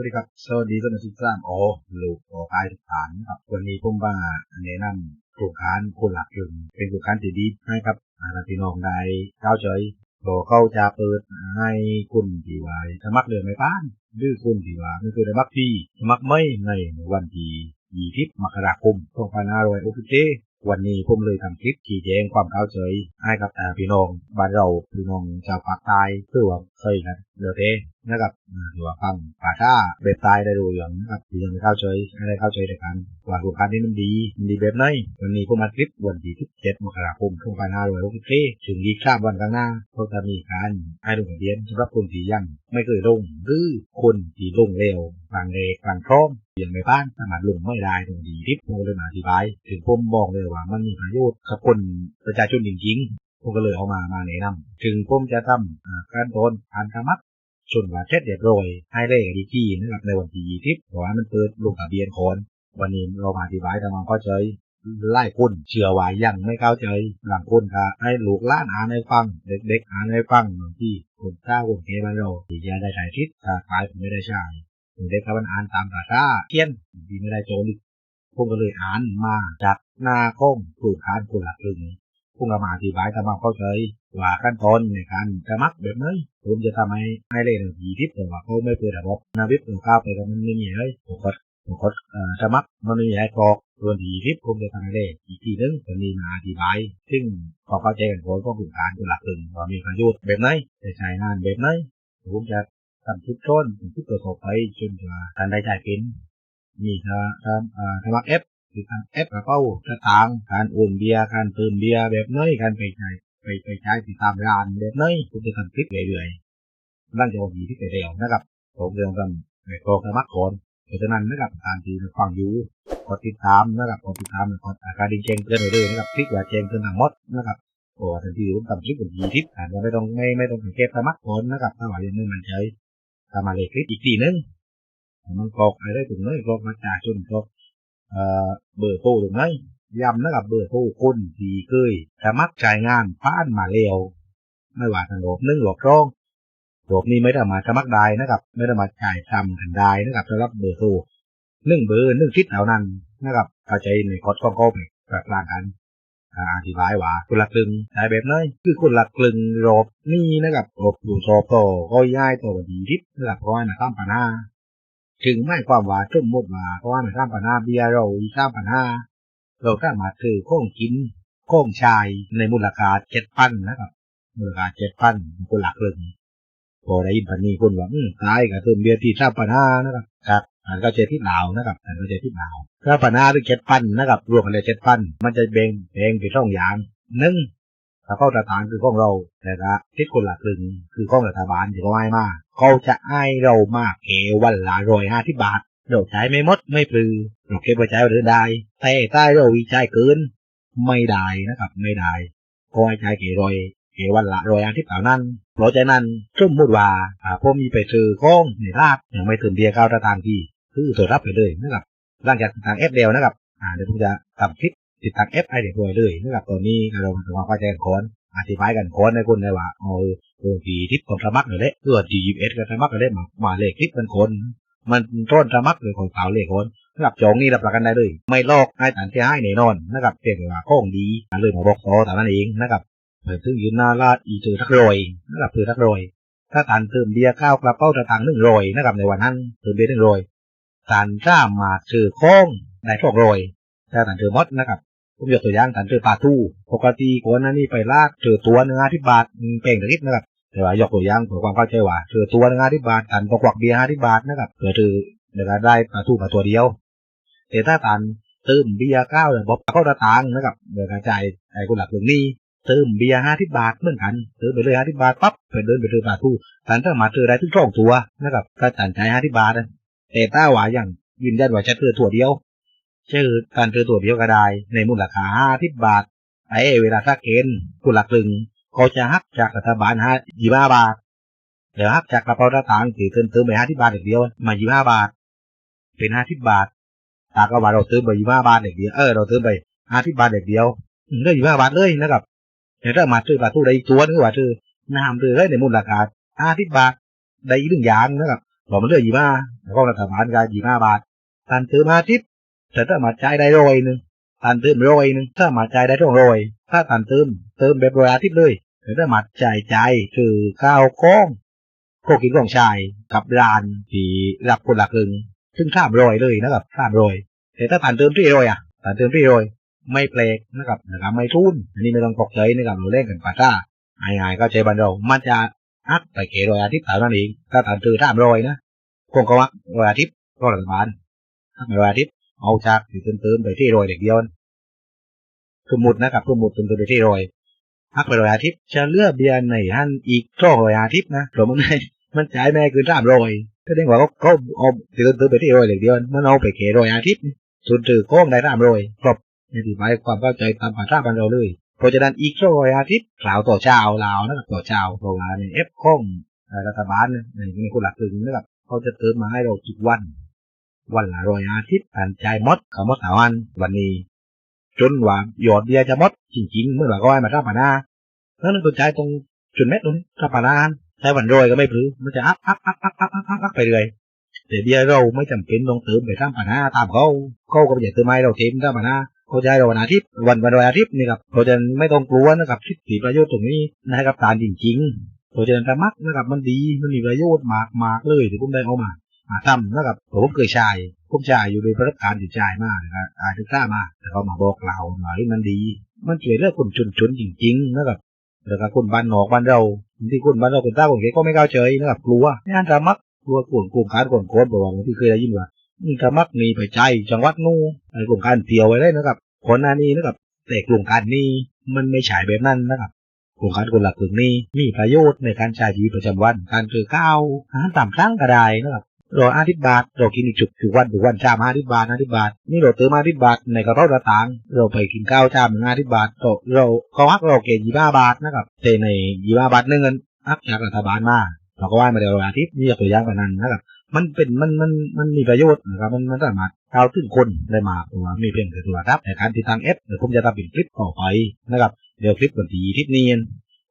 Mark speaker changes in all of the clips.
Speaker 1: วัสดีครับ สวัสดีท่านผู้ชมทุกท่านโอ้ลูกขอพายทุกฐานครับ วันนี้ผมว่าแนะนำโครงการคนหลักยืนเป็นโครงการที่ดีให้ครับอาพี่น้องได้เข้าใจก็เขาจะเปิดให้คุณที่ว่าสมัครเรือนไม่บ้านหรือคุณที่ว่าไม่คยได้มักที่สมัครไม่ในวันที่ยี่สิบมกราคม2567วันนี้ผมเลยทำคลิปชี้แจงความเข้าใจให้กับอาพี่น้องบ้านเราพี่น้องชาวภาคใต้เพื่อว่าเคยกันเดือดเทนะครับอ่าหรือว่าฟังภาษาเบ็ดใต้ได้ดูอย่างนะครับที่ยังเข้าใจให้ได้เข้าใจในการว่าโครงการนี้มันดีมันดีแบบไหนวันนี้ผมมาคลิปวันที่17มกราคม2567ถึงอีกสามวันข้างหน้าเขาจะมีการให้ลงทะเบียนสำหรับคนที่ยังไม่เคยลงหรือคนที่ลงเร็วบางเรกบางพร้อมยังไม่บ้านสามารถลงไม่ได้ตรงดีที่ผมเลยมาอธิบายถึงผมบอกเลยว่ามันมีประโยชน์กับคนประชาชนจริงๆผมก็เลยเอามามาแนะนำถึงผมจะทำการโดนการสมัคร ชนว่าเช็ดเรียบร้อยให้ได้ดีที่นะครับในวันที่ยี่สิบเพราะว่ามันเปิดลงทะเบียนคนวันนี้เรามาอธิบายทำความเข้าใจไล่คนเชื่อว่ายังไม่เข้าใจหลังคนค่ะให้ลูกล้านอ่านให้ฟัง เด็กๆอ่านให้ฟังบางที่คนข้าคนเกบ้านเราที่จะได้ถ่ายทิศถ้าขายผมไม่ได้ใช้เด็กครับมันอ่านตามภาษาเทียนดีไม่ได้โจรอีกผมก็เลยอ่านมาจากหน้าข้องปลูกอ่านคนละครึ่ง ผมก็มาอธิบายทำความเข้าใจว่าขั้นตอนในการสมัครแบบไหนผมจะทำให้ให้เล่นยีทิปแต่ว่าเขาไม่เปิดระบบนาวิปผมเข้าวไปก็มันไม่มีเลยผมกดผมกดเอ่อสมัครมันไม่มีให้กรอกส่วนยีทิปผมจะทำให้เล่นอีกทีนึงจะมีมาอธิบาย ซึ่งพอเข้าใจกันผลก็ปลูกอ่านคนละครึ่งว่ามีประโยชน์แบบไหนจะใช้งานแบบไหนผมจะทำทุกต้นทุกตัวต่อไปจนกว่าการได้จ่ายเป็นมีถ้าถ้าอ่ามัครแอป คือทางแอปกระเป๋าสตางค์การโอนเบียร์การเติมเบียร์แบบน้อยการไปใช้ไปไปใช้ติดตามร้านแบบน้อยคุณจะทำคลิปเรื่อยๆร่างจะมีที่ไปเร็วนะครับผมเรื่องกันไปกอกสมัครก่อนเพราะฉะนั้นนะครับการที่ฟังอยู่กดติดตามนะครับกดติดตามกดอาการดิ้งแจ้งเตือนไว้เลยนะครับคลิกว่าแจ้งเตือนทางมดนะครับโอ้ทันทีผมทำคลิปเป็นยีทิปอาจจะไม่ต้องไม่ไม่ต้องสังเกตสมัครก่อนนะครับถ้าว่ายังไม่มั่นใจทำมาเลยคลิปอีกทีนึงมันกรอกอะไรตรงนี้กรอกมาจากจนกรอก เบอร์โทรตรงนี้ย้ำนะครับเบอร์โทรคนที่เคยสมัครจ่ายงานผ่านมาแล้วไม่ว่าทางโลกหนึ่งหลอร้องโลกนี้ไม่ได้มาสมัครได้นะครับ ไม่ได้มาจ่ายทำกันได้นะครับสำหรับเบอร์โทรหนึ่งเบอร์หนึ่งทิศเท่านั้นนะครับเข้าใจในคอร์สข้อข้อแบบกลางกันอธิบายว่าคนละครึ่งใช้แบบไหนคือคนละครึ่งรอบนี่นะครับรอบอยู่สอบต่อก็ย้ายต่อดีทิศนะครับเพราะว่าในข้มปัญหา ถึงไม่ความว่าจมมดว่าเพราะว่าในข้ามปัญหาเบียร์เรากข้ามปัญหาเราสามารถซื้อของกินของชายในมูลค่าเจ็ดพันนะครับมูลค่าเจ็ดพันคนละครึ่งพอได้ยินพันนี้คนว่าอืมตายกับเติมเบียร์ที่ข้ามปัญหานะครับครับอันก็เจที่ดาวนะครับอันก็เจที่ดาวถ้าปัญหาถึงเจ็ดพันนะครับรวมกันเลยเจ็ดพันมันจะแบ่งแบ่งเป็นช่องยางหนึ่งถ้าเข้าตรฐานคือของเราแต่ละทิศคนละครึ่งคือของรัฐบาลที่เขาให้มาก เขาจะให้เรามากเอวันละร้อยห้าที่บาท เราใช้ไม่หมดไม่ปลือเราเก็บไว้ใช้ไว้ได้แต่ใต้เราวิจัยเกิน ไม่ได้นะครับ ไม่ได้ก็ให้ใช้เกรอยเกวันละร้อยห้าที่เปล่านั้นเพราะฉะนั้นสมมติว่าอ่าผมมีไปซื้อของในราดยังไม่ถึงเบียร์เก้าตะทางที่คือตัวรับไปเลยนะครับหลังจากติดตั้งแอปเดียวนะครับ อ่าเดี๋ยวผมจะทำคลิปติดตั้งแอปให้เรียบร้อยเลยนะครับตอนนี้เรามาทำความเข้าใจกันก่อน อธิบายกันก่อนในคนได้ว่าเออตัวทีทิปของสมัครเลยแหละตัวทียิบเอสกับสมัครเลยมามาเลขคลิปกันคน มันต้นสมัครเลยของสาวเลขคนนะครับจองนี่รับประกันได้เลย ไม่ลอกให้ตันที่ให้แน่นอนนะครับเพียงแต่ว่าข้องดีเลยมาบอกต่อแต่นั้นเองนะครับเปิดถึงยืนหน้าลาดอีเจอทักรอยนะครับเจอทักรอยถ้าตันเติมเบียร์ข้าวกระเป๋าตะทางหนึ่งรอยนะครับในวันนั้นเติมเบียร์หนึ่งรอยตันสามารถซื้อของได้สองร้อยถ้าตันเจอมดนะครับ ผมยกตัวอย่างตันเจอปลาทูปกติคนนั้นนี่ไปลาดเจอตัวหนึ่งห้าที่บาทเป่งตะกิดนะครับแต่ว่ายกตัวอย่างเพื่อความเข้าใจว่าเจอตัวหนึ่งห้าที่บาทตันก็ควักเบียร์ห้าที่บาทนะครับเพื่อถือเดี๋ยวได้ปลาทูมาตัวเดียวแต่ถ้าตันเติมเบียร์เก้าเนี่ยบอกเข้าตะทางนะครับเดี๋ยวกระจายไอ้คนหลักตรงนี้เติมเบียร์ห้าที่บาทเหมือนกันเติมไปเลยห้าที่บาทปั๊บไปเดินไปซื้อปลาทูตันสามารถซื้อได้ทุกช่องตัวนะครับถ้าตันใช้ห้าที่บาทแต่ถ้าว่าอย่างยืนยันว่าจะเจอตัวเดียว ชื่อการเจอตัวเดียวก็ได้ในมูลค่าห้าทิบบาทไอ้เวลาถ้าเกณฑ์กุหลักลึงเขาจะหักจากรัฐบาลห้ายี่ห้าบาทเดี๋ยวหักจากกระเป๋าตังค์ที่เติมเติมไปห้าทิบบาทอย่างเดียวมายี่ห้าบาท เป็นห้าทิบบาทตาก็ว่าเราเติมไปยี่ห้าบาทอย่างเดียวเออเราเติมไปห้าทิบบาทอย่างเดียวอืมได้ยี่ห้าบาทเลยนะครับแต่ถ้ามาซื้อปลาทูได้อีกตัวนึงว่าซื้อน้ำซื้อได้ในมูลค่าห้าทิบบาทได้อีกหนึ่งอย่างนะครับบอกมันเหลือยี่ห้าแล้วก็รัฐบาลก็ยี่ห้าบาทตันซื้อมาทิป แต่ถ้ามาจ่ายได้ร้อยหนึ่งตันเติมร้อยหนึ่งถ้ามาจ่ายได้ต้องร้อย ถ้าตันเติมเติมแบบร้อยอาทิตย์เลยแต่ถ้ามาจ่ายใจคือข้าวก้องก็กินของชายกับรานที่รับคนละครึ่งซึ่งข้ามร้อยเลยนะครับข้ามร้อย แต่ถ้าตันเติมที่ร้อยอะตันเติมที่ร้อยไม่แปลกนะครับนะครับไม่ทุนอันนี้ไม่ต้องตกใจนะครับเราเล่นกันปาต้าไอ้ๆก็ใจบันเรา มันจะอักไปเกรอยอาทิตย์เท่านั้นเองถ้าตันเติมข้ามร้อยนะคงก็วักรอยอาทิตย์ก็รัฐบาลอักร้อยอาทิตย์ เอาจากที่เติมๆไปที่รอยเด็กเดียวสมมุตินะครับสมมุติเป็นตัวไปที่รอยพักไปรอยอาทิตย์จะเลือกเบียร์ในฮันอีกช่องรอยอาทิตย์นะเพราะมันมันจ่ายแม่คือสามรอยก็เรียกว่าเขาเขาเอาติดตัวไปที่รอยเหล็กเดียวมันเอาไปเขรอยอาทิตย์ส่วนถือโค้งได้สามรอยครบนี่ถือหมายความเข้าใจตามภาษาบันเราเลยเพราะฉะนั้นอีกช่องรอยอาทิตย์กล่าวต่อเจ้าลาวนะครับต่อเจ้าเพราะว่าในเอฟโค้งรัฐบาลเนี่ยในคนหลักถึงนะครับเขาจะเติมมาให้เราทุกวัน วันละรอยอาทิตย์การจ่ายมดเขามดสาวันวันนี้ จนว่าหยอดเบียร์จะมดจริงๆเมื่อไหร่ก็ให้มาท่าปานาแล้วนั่นตัวใจตรงจุดเม็ดตรงนี้ท่าปานาใช้วันโรยก็ไม่พลือมันจะอัพอัพอัพอัพอัพอัพอัพไปเรื่อยแต่เบียร์เราไม่จำเป็นต้องเติมไปท่าปานาตามเขาเขาก็ไม่อยากเติมให้เราเต็มท่าปานาเขาจะให้เราวันอาทิตย์วันวันอาทิตย์นี่ครับเราจะไม่ต้องกลัวนะครับสิทธิประโยชน์ตรงนี้นะครับตามจริงๆเราจะธรรมะนะครับมันดีมันมีประโยชน์มากมากเลยที่ผมได้เอามา มาทำนะครับผมเคยใช้ผมใช้อยู่โดยประสบการณ์ที่ใช้มากนะครับอาศึกษามาแต่เขามาบอกเราหน่อยมันดี มันช่วยเรื่องคนชุนชนจริงๆนะครับแล้วก็คนบ้านนอกบ้านเราที่คนบ้านเราคนใต้คนเก๋ก็ไม่เข้าใจนะครับกลัวงานธรรมะกลัวกลุ่มกลุ่มการกลุ่มโคตรบอกว่าที่เคยได้ยินว่าธรรมะมีไปใจจังหวัดนู้ไอ้กลุ่มการเที่ยวไว้เลยนะครับคนหน้านี้นะครับแต่กลุ่มการนี้มันไม่ฉายแบบนั้นนะครับกลุ่มการคนหลักกลุ่มนี้มีประโยชน์ในการใช้ชีวิตประจำวัน การคือข้าวอาหารตามครั้งก็ได้นะครับ เราอาทิตย์บาทเรากินอีกจุดทุกวันทุกวันชามอาทิตย์บาทอาทิตย์บาทนี่เราเติมอาทิตย์บาทในกระเป๋าตะตางเราไปกินข้าวชามหนึ่งอาทิตย์บาทเราเราเขาฮักเราเกยี่ห้าบาทนะครับแต่ในยี่ห้าบาทหนึ่งเงินฮักจากรัฐบาลมาเราก็ว่ามาเดี๋ยวอาทิตย์นี่ตัวอย่างแบบนั้นนะครับมันเป็นมันมันมันมีประโยชน์นะครับมันมันสามารถเข้าถึงคนได้มากตัวมีเพียงแต่ตัวครับในการติดตั้งแอปเดี๋ยวผมจะทำเป็นคลิปต่อไปนะครับเดี๋ยวคลิปวันที่ทิศนี้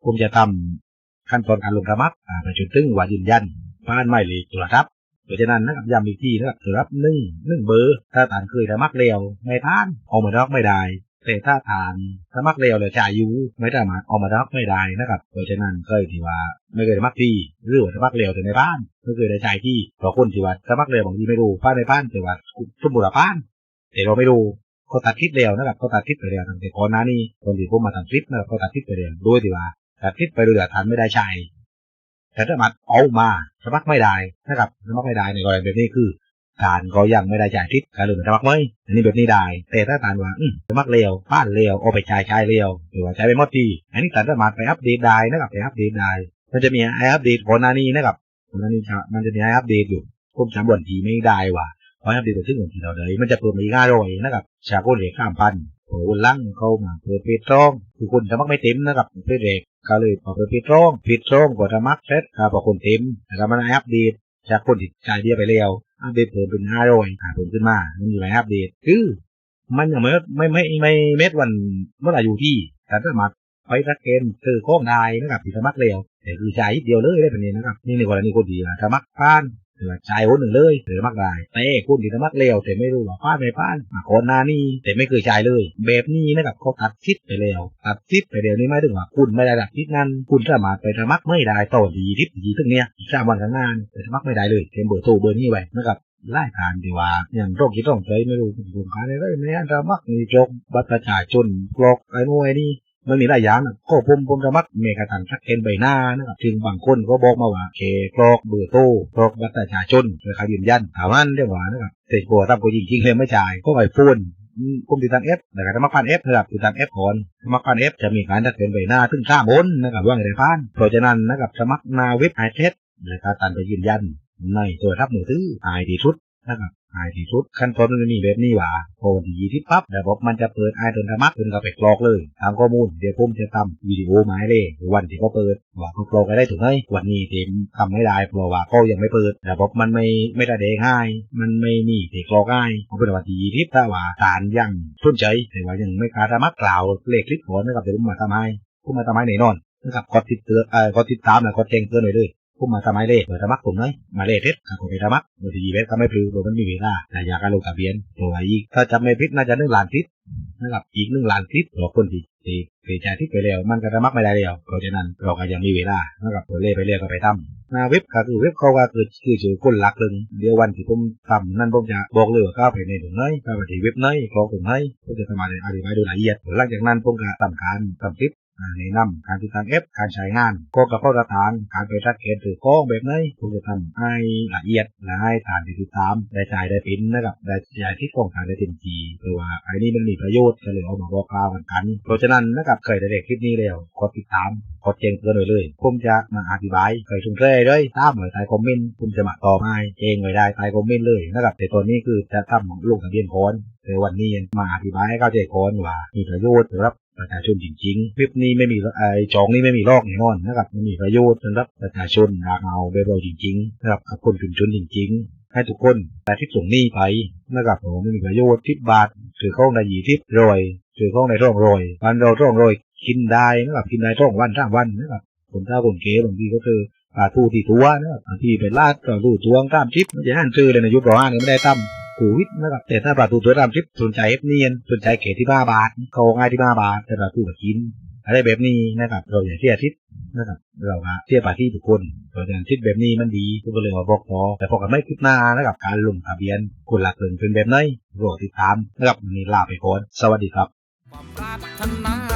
Speaker 1: ผมจะทำขั้นตอนการลงสมัครอ่าไปจนถึงวันยืนยันผ่านไม่เลยตัวครับ เพราะฉะนั้นนะครับย้ำอีกทีนะครับสำหรับหนึ่งหนึ่งเบอร์ ถ้าทานเคยสมัครเร็วไม่ผ่านออกมาดอกไม่ได้แต่ถ้าทานสมัครเร็วเลยจ่ายอยูไม่สามารถออกมาดอกไม่ได้นะครับเพราะฉะนั้นเคยที่ว่าไม่เคยสมัครที่หรือว่าสมัครเร็วแต่ในบ้านไม่เคยได้จ่ายที่เพราะคนที่ว่าสมัครเร็วบางทีไม่รู้ผ่านในบ้านแต่ว่าสมบูรณ์ผ่านแต่เราไม่รู้เขาตัดคลิปเร็วนะครับเขาตัดคลิปไปเร็วตั้งแต่ก่อนหน้านี้ตอนที่ผมมาทำคลิปนะครับเขาตัดคลิปไปเร็วโดยที่ว่าตัดคลิปไปโดยที่ทานไม่ได้ใช้ แต่ถ้ามาเอามาสมัครไม่ได้นะครับสมัครไม่ได้ในกรณีแบบนี้คือการก็ยังไม่ได้จ่ายทิศการเลยสมัครไม่อันนี้แบบนี้ได้ แต่ถ้าการว่าสมัครเร็วป้านเร็วเอาไปจ่ายใช้เร็วหรือว่าใช้ไปหมดทีอันนี้สามารถไปอัปเดตได้นะครับไปอัปเดตได้มันจะมีไออัปเดตก่อนหน้านี้นะครับก่อนหน้านี้มันจะมีไออัปเดตอยู่ผมจำวันทีไม่ได้ว่าพออัปเดตไปถึงวันที่เราเลยมันจะเพิ่มอีกห้าร้อยนะครับชาโก้เหล็กข้ามพันโอ้ลังเข้ามาเปิดเพจร้องคือคนสมัครไม่เต็มนะครับเพจเด็ก ก็เลยพอไปปิดร่องปิดร่องกดมักเสร็จครับพอคนเต็มแล้วมันอัปเดตจากคนที่จ่ายเบี้ยไปแล้วอัปเดตเพิ่มเป็นห้าร้อยหาผลขึ้นมา มันอยู่ในอัปเดตคือมันยังไม่ไม่ไม่ไม่เม็ดวันเมื่อไหร่อยู่ที่แต่สามารไปรักเกณฑ์คือโค้งได้นะครับที่สมัครเร็วแต่คือจ่ายนิดเดียวเลยได้แบบนี้นะครับนี่ในกรณีคนดีนะสมัครผ่าน หรือจ่ายคนหนึ่งเลยหรือมักได้แต่คนที่สมัคเร็วแต่ไม่รู้ว่าผ่าไม่ผ่านมาคนหน้านี่แต่ไม่เคยจ่ายเลย แบบนี้นะครับเขาตัดทิศไปแล้วตัดทิศไปแล้วนี่หมายถึงว่าคุณไม่ได้รับทิศนั้น คุณสามารถไปสมัครไม่ได้ต่อดีทิศดีทั้งเนี้ยอีกสามวันข้างหน้าไปสมัครไม่ได้เลยเต็มเบอร์โทรเบอร์นี้ไว้นะครับไล่ทานดีว่าอย่างโรคที่ต้องใจไม่รู้คุณค้าได้เลยไม่อันสมัคมีโรคบัตรประชาชนกรอกไอ้โมไอ้นี่ มันมีหลายอย่างนะก็ผมผมสมัครเมกะตันทักเกนใบหน้านะครับถึงบางคนก็บอกมาว่าเคกรอกเบอร์โทรกรอกบัตรประชาชนเพื่อเขายืนยันถามว่าเรียกว่านะครับแต่กลัวทำก็จริงๆเลยไม่จ่ายก็ไอโฟนผมติดตั้งเอฟนะครับสมัครผ่านเอฟนะครับติดตั้งเอฟก่อนสมัครผ่านเอฟจะมีการทักเกนใบหน้าถึงข้ามบนนะครับว่าไงได้ผ่านเพราะฉะนั้นนะครับสมัครนาเว็บไอเทสนะครับตันไปยืนยันในตัวทับมือถือไอดีชุดนะครับ ไอที่สุดขั้นตอนมันจะมีแบบนี้ว่าโอนดีที่ปั๊บระบบมันจะเปิดไอเดินธรรมะเดินกับไปกรอกเลย ตามข้อมูลเดี๋ยวผมจะทำวิดีโอหมายเลยวันที่เขาเปิดว่าเขากรอกได้ถึงไหมวันนี้เต็มทำไม่ได้เพราะว่าเขายังไม่เปิดระบบมันไม่ไม่ได้เด้งง่ายมันไม่มีที่กรอกง่ายเขาเป็นวันดีที่ถ้าว่าฐานยังสนใจแต่ว่ายังไม่กล้าธรรมะกล่าวเลขคลิปก่อนนะครับเดี๋ยวผมมาทำให้ผมมาทำให้แน่นอนนะครับกดติดเตือนเอ่อกดติดตามนะกดแจ้งเตือนหน่อยเลย ผมมาสมัยเลขเปิดสมัครผมน้อยมาเลขเท็จก็ไปสมัครบางทีเวทก็ไม่พลือโดยมันมีเวลาแต่อยากการลงทะเบียนตัวอีกถ้าจำไม่ผิดน่าจะหนึ่งล้านทิศนะครับอีกหนึ่งล้านทิศตัวคนที่ที่ที่จ่ายทิศไปแล้วมันก็สมัครไม่ได้แล้วเพราะฉะนั้นเราก็ยังมีเวลานะครับตัวเลขไปเรียก็ไปทำหน้าเว็บก็คือเว็บเขาก็คือคือชื่อคนหลักเลยเดียววันที่ผมทำนั่นผมจะบอกเลยว่าเข้าไปในตรงไหนเข้าวไปที่เว็บไหนกรอกตรงไหนผมจะทำอะไรอธิบายโดยละเอียดหลังจากนั้นผมก็ทำการทำคลิป อ่าแนะนำการติดตั้งแอปการใช้งานก็กระเป๋าฐานการไปทัดเกณฑ์ถือก้องแบบไหนผมจะทำให้ละเอียดและให้ฐานที่ติดตามได้จ่ายได้ปิ้นนะครับได้จ่ายที่กล่องทางได้เต็มทีเพราะว่าไอ้นี่มันมีประโยชน์ก็เลยเอามาบอกกล่าวกันกัน เพราะฉะนั้นนะครับเคยได้เด็กคลิปนี้แล้วกดติดตามกดแจ้งเตือนไว้เลย ผมจะมาอธิบายเคยทุ่มเทเลยตามไว้ใต้คอมเมนต์ผมจะมาตอบให้แจ้งไว้ได้ใต้คอมเมนต์เลยนะครับแต่ตอนนี้คือจะทำของลงทะเบียนคอนแต่วันนี้มาอธิบายให้เข้าใจคอนว่ามีประโยชน์สำหรับ ประชาชนจริงๆคลิปนี้ไม่มีไอ้จองนี้ไม่มีลอกแน่นอนนะครับไม่มีประโยชน์สำหรับประชาชนอยากเอาไปเราจริงๆนะครับกับคนชุมชนจริง ๆ ให้ทุกคนแต่ที่ส่งหนี้ไปนะครับผมไม่มีประโยชน์ทิบบาทถือเข้าในหยีทิบรอยถือเข้าในร่องรอยวันเราร่องรอยกินได้นะครับกินได้ร่องวันร่างวันนะครับคนถ้าคนเก๋บางทีก็คือปลาทูที่ตัวนะครับบางทีไปลาดก็ดูทวงตามทิปมันจะอ่านชื่อเลยในยุคร้อนไม่ได้ตั้ม โควิดนะครับแต่ถ้าปลาทูตัวดำทิพย์สนใจเอฟเนียนสนใจเขตที่บ้าบาทเขาง่ายที่บ้าบาทแต่ปลาทูกับกินอะไรแบบนี้นะครับเราอย่าเที่ยทิศนะครับเราอะเที่ยปาที่ทุกคนเพราะฉะนั้นทิศแบบนี้มันดีก็เลยมาบอกพอแต่พอกันไม่คิดหน้านะครับการลงทะเบียนคนหลักเกินเป็นแบบไหนรอติดตามนะครับวันนี้ลาไปก่อนสวัสดีครับ